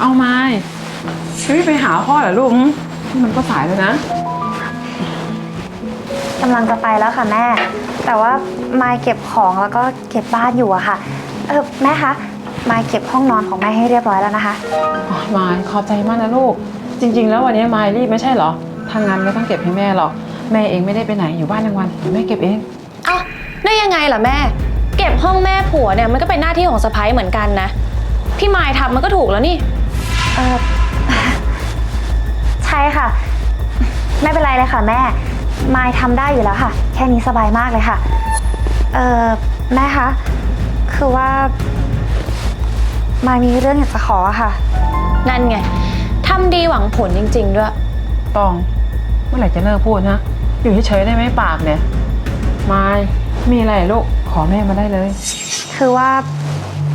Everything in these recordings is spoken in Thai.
เอาไม้ไม่ไปหาพ่อเหรอลูกหึนี่มันก็สายแล้วนะ กำลังจะไปแล้วค่ะแม่ แต่ว่ามายเก็บของแล้วก็เก็บบ้านอยู่อะค่ะ เออแม่คะมายเก็บห้องนอนของแม่ให้เรียบร้อยแล้วนะคะ อ๋อมายขอบใจมากนะลูก จริง ๆ แล้ววันนี้มายรีบไม่ใช่เหรอทางงานไม่ต้องเก็บให้แม่หรอกแม่เองไม่ได้ไปไหนอยู่บ้านทั้งวันแม่เก็บเอง เอ้าได้ยังไงล่ะแม่ เก็บห้องแม่ผัวเนี่ยมันก็เป็นหน้าที่ของสะพ้ายเหมือนกันนะ พี่มายทำมันก็ถูกแล้วนี่ เออใช่ค่ะ ไม่เป็นไรเลยค่ะ แม่มายทำได้อยู่แล้วค่ะ แค่นี้สบายมากเลยค่ะ เออแม่คะคือว่ามายมีเรื่องอยากจะขออะค่ะ นั่นไงทำดีหวังผลจริง ๆ ด้วย ตอง เมื่อไหร่จะเลิกพูดนะอยู่เฉยๆได้ไหมปากเนี่ย มาย มีอะไรลูก ขอแม่มาได้เลย คือว่า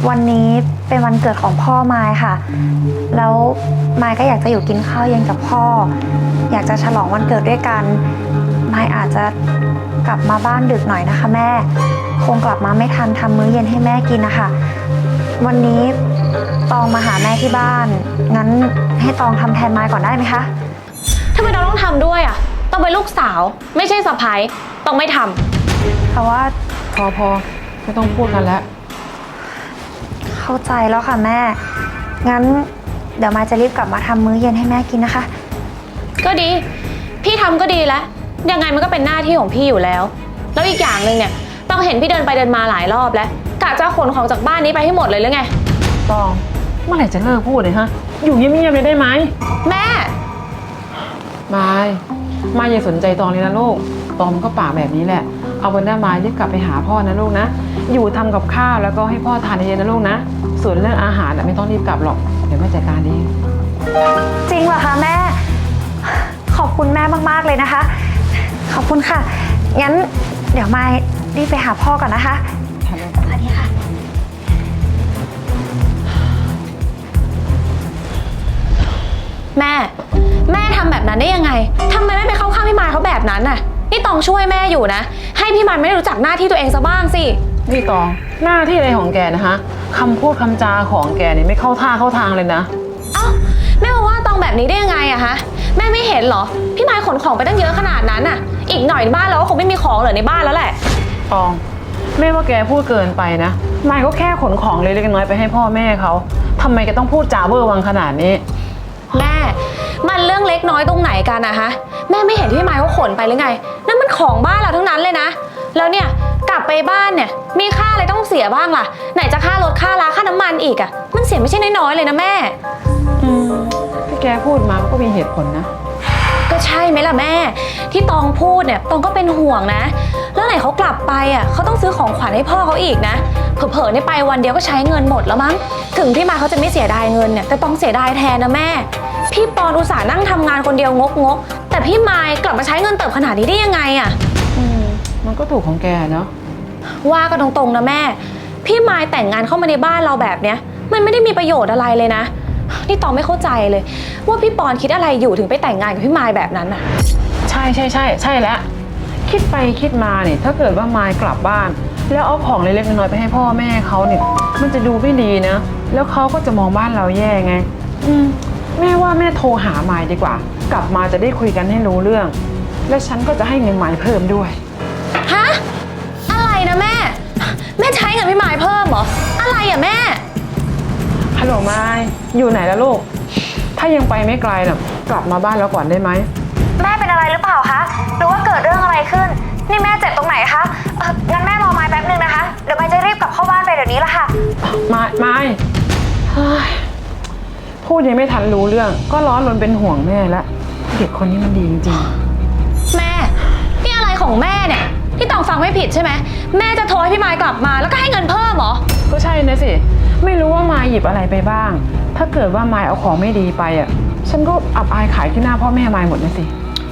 วันนี้เป็นวันเกิดของพ่อมายค่ะ แล้วมายก็อยากจะอยู่กินข้าวเย็นกับพ่อ อยากจะฉลองวันเกิดด้วยกันมายอาจจะกลับมาบ้านดึกหน่อยนะคะ แม่ คงกลับมาไม่ทันทำมื้อเย็นให้แม่กินนะคะ วันนี้ตองมาหาแม่ที่บ้าน งั้นให้ตองทำแทนมายก่อนได้ไหมคะทำไมเราต้องทำด้วยอะ ต้องเป็นลูกสาว ไม่ใช่สะพ้ายต้องไม่ทำเพราะว่าพอพอไม่ต้องพูดกันแล้ว เข้าใจแล้วค่ะแม่ งั้นเดี๋ยวมายจะรีบกลับมาทำมื้อเย็นให้แม่กินนะคะ ก็ดี พี่ทำก็ดีแล้ว ยังไงมันก็เป็นหน้าที่ของพี่อยู่แล้ว แล้วอีกอย่างหนึ่งเนี่ย ต้องเห็นพี่เดินไปเดินมาหลายรอบแล้วกะจะขนของจากบ้านนี้ไปให้หมดเลยหรือไง ตอง เมื่อไหร่จะเลิกพูดเลยฮะ อยู่เงียบๆเลยได้ไหมแม่ มายมายอย่าสนใจตองเลยนะลูกตองมันก็ปากแบบนี้แหละ เอาเป็นหน้ามายรีบกลับไปหาพ่อนะลูกนะ อยู่ทำกับข้าวแล้วก็ให้พ่อทานเย็นๆนะลูกนะ ส่วนเรื่องอาหารน่ะไม่ต้องรีบกลับหรอก เดี๋ยวแม่จัดการเองจริงเหรอคะแม่ ขอบคุณแม่มากๆเลยนะคะ ขอบคุณค่ะ งั้นเดี๋ยวมายรีบไปหาพ่อก่อนนะคะทำเลยสวัสดีค่ะแม่ แม่ทำแบบนั้นได้ยังไงทำไมไม่ไปเข้าข้างพี่มายเขาแบบนั้นน่ะนี่ ตองช่วยแม่อยู่นะ ให้พี่มายไม่ได้รู้จักหน้าที่ตัวเองซะบ้างสิ นี่ตองหน้าที่อะไรของแกนะฮะคำพูดคำจาของแกนี่ไม่เข้าท่าเข้าทางเลยนะ เอ้าแม่มาว่าตองแบบนี้ได้ยังไงอะฮะแม่ไม่เห็นเหรอ พี่มายขนของไปตั้งเยอะขนาดนั้นอะอีกหน่อยบ้านเราก็คงไม่มีของเหลือในบ้านแล้วแหละ ตอง แม่ว่าแกพูดเกินไปนะมายก็แค่ขนของเล็กๆน้อยๆไปให้พ่อแม่เขาทำไมแกต้องพูดจาเบอร์วังขนาดนี้ แม่ มันเรื่องเล็กน้อยตรงไหนกันอะฮะ แม่ไม่เห็นที่พี่มายเขาขนไปหรือไงนั่น มันของบ้านเราทั้งนั้นเลยนะ แล้วเนี่ยกลับไปบ้านเนี่ยมีค่าอะไรต้องเสียบ้างล่ะ ไหนจะค่ารถค่าลาค่าน้ำมันอีกอะมันเสียไม่ใช่น้อยๆเลยนะแม่ อืมที่แกพูดมามันก็มีเหตุผลนะ ก็ใช่ไหมล่ะแม่ ที่ตองพูดเนี่ยตองก็เป็นห่วงนะ แล้วไหนเขากลับไปอะเขาต้องซื้อของขวัญให้พ่อเขาอีกนะ เผลอๆเนี่ยไปวันเดียวก็ใช้เงินหมดแล้วมั้ง ถึงพี่มายเขาจะไม่เสียดายเงินเนี่ยแต่ต้องเสียดายแทนนะแม่ พี่ปอนอุตส่าห์นั่งทำงานคนเดียวงกงกๆ แต่พี่มายกลับมาใช้เงินเติบขนาดนี้ได้ยังไงอะอืมมันก็ถูกของแกเนาะว่ากันตรงๆนะแม่ พี่มายแต่งงานเข้ามาในบ้านเราแบบเนี้ย มันไม่ได้มีประโยชน์อะไรเลยนะ นี่ตองไม่เข้าใจเลย ว่าพี่ปอนคิดอะไรอยู่ถึงไปแต่งงานกับพี่มายแบบนั้นอะใช่ใช่ใช่ใช่แล้วคิดไปคิดมาเนี่ยถ้าเกิดว่ามายกลับบ้าน แล้วเอาของเล็กๆน้อยๆไปให้พ่อแม่เขาเนี่ยมันจะดูไม่ดีนะ แล้วเขาก็จะมองบ้านเราแย่ไง อืม แม่ว่าแม่โทรหามายดีกว่า กลับมาจะได้คุยกันให้รู้เรื่อง และฉันก็จะให้เงินมายเพิ่มด้วย ฮะ อะไรนะแม่ แม่ใช้เงินพี่มายเพิ่มเหรอ อะไรอะแม่ ฮัลโหลมายอยู่ไหนแล้วลูก ถ้ายังไปไม่ไกลน่ะกลับมาบ้านแล้วก่อนได้ไหม แม่เป็นอะไรหรือเปล่าคะ หรือว่าเกิดเรื่องอะไรขึ้น นี่แม่เจ็บตรงไหนคะ ดยังไม่ทันรู้เรื่อง ก็ร้อนรนเป็นห่วงแม่แล้วเด็กคนนี้มันดีจริงแม่ นี่อะไรของแม่เนี่ย ที่ต้องฟังไม่ผิดใช่ไหม แม่จะโทรให้พี่มายกลับมาแล้วก็ให้เงินเพิ่มเหรอ ๆก็ใช่นะสิ ไม่รู้ว่ามายหยิบอะไรไปบ้าง ถ้าเกิดว่ามายเอาของไม่ดีไปอะ ฉันก็อับอายขายที่หน้าพ่อแม่มายหมดนะสิ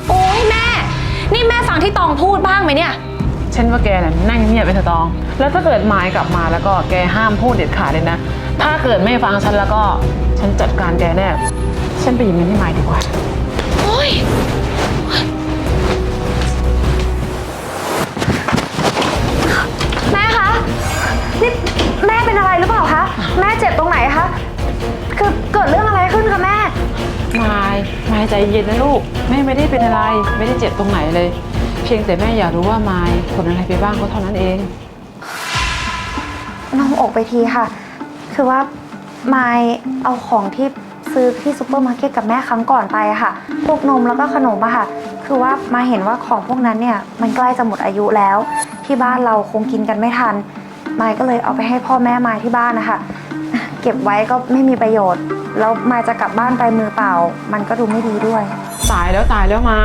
โอ้ยแม่ นี่แม่ฟังที่ตองพูดบ้างไหมเนี่ย ฉันว่าแกน่ะนั่งเงียบไปเถอะตอง แล้วถ้าเกิดมายกลับมาแล้วก็แกห้ามพูดเด็ดขาดเลยนะ ถ้าเกิดไม่ฟังฉันแล้วก็ ฉันจัดการแกแน่ ฉันไปยิงเงินให้ไม้ดีกว่า โอ้ย แม่คะ นี่แม่เป็นอะไรหรือเปล่าคะ แม่เจ็บตรงไหนคะ คือเกิดเรื่องอะไรขึ้นคะแม่ ไม้ไม้ใจเย็นนะลูก แม่ไม่ได้เป็นอะไร ไม่ได้เจ็บตรงไหนเลย เพียงแต่แม่อยากรู้ว่าไม้ผลอะไรไปบ้างก็เท่านั้นเอง น้องอกไปทีค่ะ คือว่า มายเอาของที่ซื้อที่ซูเปอร์มาร์เก็ตกับแม่ครั้งก่อนไปอะค่ะ พวกนมแล้วก็ขนมอะค่ะ คือว่ามาเห็นว่าของพวกนั้นเนี่ยมันใกล้จะหมดอายุแล้ว ที่บ้านเราคงกินกันไม่ทันไมายก็เลยเอาไปให้พ่อแม่มายที่บ้านนะคะ เก็บไว้ก็ไม่มีประโยชน์ แล้วมายจะกลับบ้านไปมือเปล่า มันก็ดูไม่ดีด้วย ตายแล้วตายแล้วไม้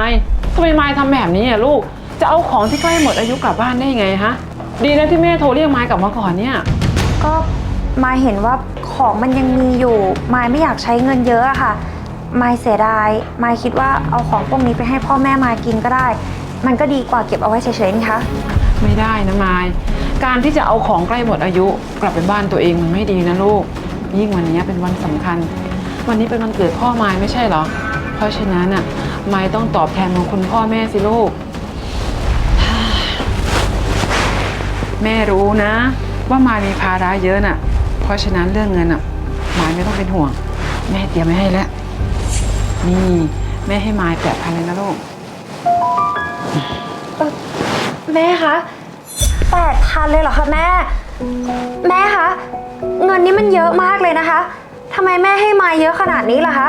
ทำไมไม้ทำแบบนี้อะลูก จะเอาของที่ใกล้หมดอายุกลับบ้านได้ยังไงฮะ ดีนะที่แม่โทรเรียกไม้กลับมาก่อนเนี่ย ก็มายเห็นว่า ของมันยังมีอยู่มายไม่อยากใช้เงินเยอะอะค่ะมายเสียดายมายคิดว่าเอาของพวกนี้ไปให้พ่อแม่มายกินก็ได้ มันก็ดีกว่าเก็บเอาไว้เฉยๆนี่คะไม่ได้นะไม้การที่จะเอาของใกล้หมดอายุกลับไปบ้านตัวเองมันไม่ดีนะลูก ยิ่งวันนี้เป็นวันสำคัญ วันนี้เป็นวันเกิดพ่อไม้ไม่ใช่เหรอ เพราะฉะนั้นอะไม้ต้องตอบแทนของคุณพ่อแม่สิลูก แม่รู้นะ ว่าไม้มีภาระเยอะน่ะ เพราะฉะนั้นเรื่องเงินอะไม้ไม่ต้องเป็นห่วง แม่เตรียมไว้ให้แล้ว นี่แม่ให้ไม้แปดพันเลยนะลูกแม่คะแปดพันเลยเหรอคะแม่ แม่คะ เงินนี้มันเยอะมากเลยนะคะทำไมแม่ให้มาเยอะขนาดนี้ล่ะคะ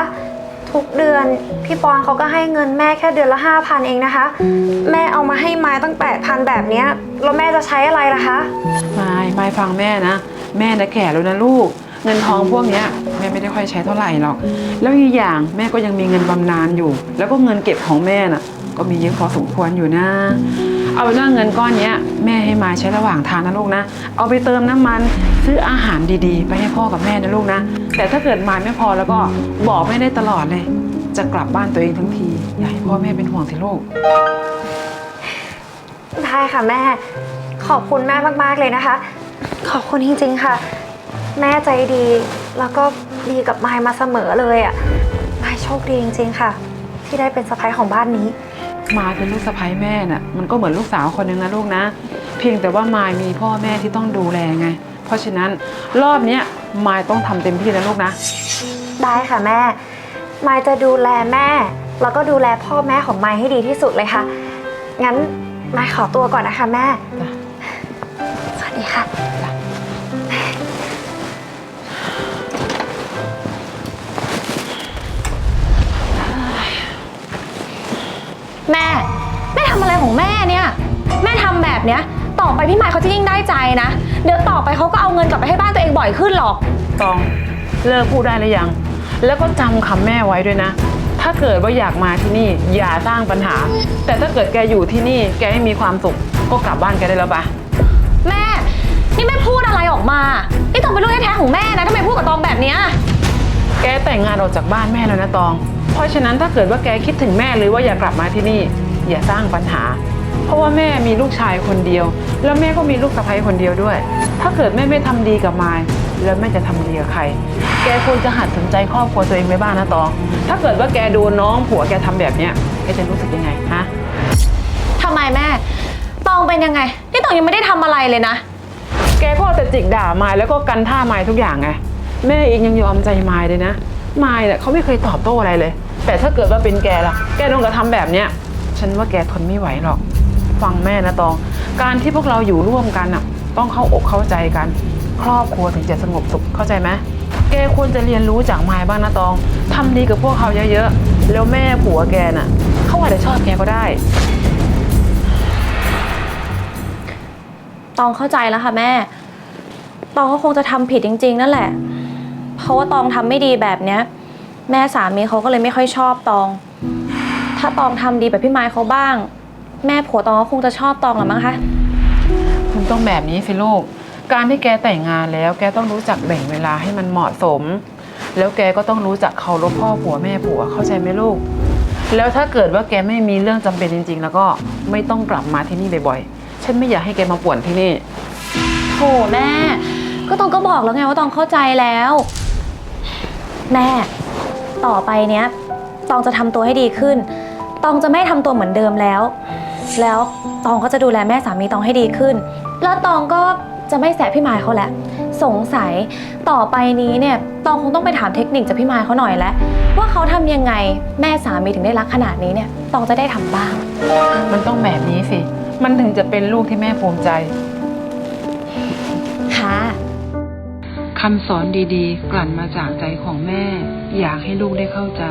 ทุกเดือนพี่ปอนเขาก็ให้เงินแม่แค่เดือนละห้าพันเองนะคะ แม่เอามาให้มาตั้งแปดพันแบบเนี้ยแล้วแม่จะใช้อะไรล่ะคะไม่ไม่ฟังแม่นะ แม่นะแก่แล้วนะลูก เงินทองพวกเนี้ยแม่ไม่ได้ค่อยใช้เท่าไหร่หรอก แล้วอีกอย่างแม่ก็ยังมีเงินบำนาญอยู่ แล้วก็เงินเก็บของแม่น่ะ ก็มีเยอะพอสมควรอยู่นะ เอาเป็นว่าเงินก้อนเนี้ยแม่ให้มาใช้ระหว่างทางนะลูกนะ เอาไปเติมน้ำมันซื้ออาหารดีๆ ไปให้พ่อกับแม่นะลูกนะ แต่ถ้าเกิดมาไม่พอแล้วก็บอกแม่ได้ตลอดเลย จะกลับบ้านตัวเองทั้งทีอย่าให้พ่อแม่เป็นห่วงสิลูก ได้ค่ะแม่ ขอบคุณแม่มากๆเลยนะคะ ขอบคุณจริงๆค่ะ แม่ใจดีแล้วก็ดีกับมายมาเสมอเลยอะ่ะมายโชคดีจริงๆค่ะ ที่ได้เป็นสะพ้ายของบ้านนี้ มายเป็นลูกสะใภ้แม่น่ะมันก็เหมือนลูกสาวคนหนึงนะลูกนะ เพียงแต่ว่ามายมีพ่อแม่ที่ต้องดูแลไง เพราะฉะนั้นรอบเนี้ยมายต้องทำเต็มที่นะลูกนะ ได้ค่ะแม่ มายจะดูแลแม่ แล้วก็ดูแลพ่อแม่ของมายให้ดีที่สุดเลยค่ะ งั้นมายขอตัวก่อนนะคะแม่ จ้ะ สวัสดีค่ะ แม่ แม่ทำอะไรของแม่เนี่ย แม่ทำแบบเนี้ย ต่อไปพี่ไมค์เขาจะยิ่งได้ใจนะ เดี๋ยวต่อไปเขาก็เอาเงินกลับไปให้บ้านตัวเองบ่อยขึ้นหรอก ตองเลิกพูดได้หรือยัง แล้วก็จำคำแม่ไว้ด้วยนะ ถ้าเกิดว่าอยากมาที่นี่อย่าสร้างปัญหา แต่ถ้าเกิดแกอยู่ที่นี่แกไม่มีความสุขก็กลับบ้านแกได้แล้วปะแม่ นี่แม่พูดอะไรออกมา นี่ตองเป็นลูกแท้ๆของแม่นะทำไมพูดกับตองแบบเนี้ย แกแต่งงานออกจากบ้านแม่แล้วนะตอง เพราะฉะนั้นถ้าเกิดว่าแกคิดถึงแม่หรือว่าอยากกลับมาที่นี่ อย่าสร้างปัญหา เพราะว่าแม่มีลูกชายคนเดียว แล้วแม่ก็มีลูกสะใภ้คนเดียวด้วย ถ้าเกิดแม่ไม่ทำดีกับมายแล้วแม่จะทำดีกับใคร แกควรจะหัดสนใจครอบครัวตัวเองไว้บ้างนะตอง ถ้าเกิดว่าแกโดนน้องผัวแกทำแบบเนี้ยแกจะรู้สึกยังไงฮะทำไมแม่ ตองเป็นยังไง นี่ตองยังไม่ได้ทำอะไรเลยนะ แกก็เอาแต่จิกด่ามายแล้วก็กันท่ามายทุกอย่างไง แม่เองยังยอมใจมายเลยนะมายเนี่ยเขาไม่เคยตอบโต้อะไรเลย แต่ถ้าเกิดว่าเป็นแกล่ะ แกโดนกระทำแบบเนี้ย ฉันว่าแกทนไม่ไหวหรอก ฟังแม่นะตอง การที่พวกเราอยู่ร่วมกันอะ ต้องเข้าอกเข้าใจกัน ครอบครัวถึงจะสงบสุข เข้าใจไหมแกควรจะเรียนรู้จากมายบ้างนะตอง ทำดีกับพวกเขาเยอะๆ แล้วแม่ผัวแกน่ะ เขาอาจจะชอบแกก็ได้ ตองเข้าใจแล้วค่ะแม่ ตองก็คงจะทำผิดจริง ๆ นั่นแหละ เพราะว่าตองทำไม่ดีแบบเนี้ย แม่สามีเขาก็เลยไม่ค่อยชอบตอง ถ้าตองทำดีแบบพี่ไม้เขาบ้าง แม่ผัวตองก็คงจะชอบตองหรือมั้งคะ คุณต้องแบบนี้สิลูก การที่แกแต่งงานแล้ว แกต้องรู้จักแบ่งเวลาให้มันเหมาะสม แล้วแกก็ต้องรู้จักเคารพพ่อผัวแม่ผัวเข้าใจไหมลูก แล้วถ้าเกิดว่าแกไม่มีเรื่องจำเป็นจริง ๆ แล้วก็ไม่ต้องกลับมาที่นี่บ่อยๆ ฉันไม่อยากให้แกมาป่วนที่นี่ โถแม่ ก็ตองก็บอกแล้วไงว่าตองเข้าใจแล้ว แม่ ต่อไปเนี้ยตองจะทำตัวให้ดีขึ้น ตองจะไม่ทำตัวเหมือนเดิมแล้ว แล้วตองก็จะดูแลแม่สามีตองให้ดีขึ้น แล้วตองก็จะไม่แสะพี่หมายเขาแหละ สงสัยต่อไปนี้เนี่ยตองคงต้องไปถามเทคนิคจากพี่มายเขาหน่อยแล้วว่าเขาทำยังไงแม่สามีถึงได้รักขนาดนี้เนี่ยตองจะได้ทำบ้าง มันต้องแบบนี้สิ มันถึงจะเป็นลูกที่แม่ภูมิใจ ค่ะ คำสอนดีๆ กลั่นมาจากใจของแม่ อยากให้ลูกได้เข้าใจ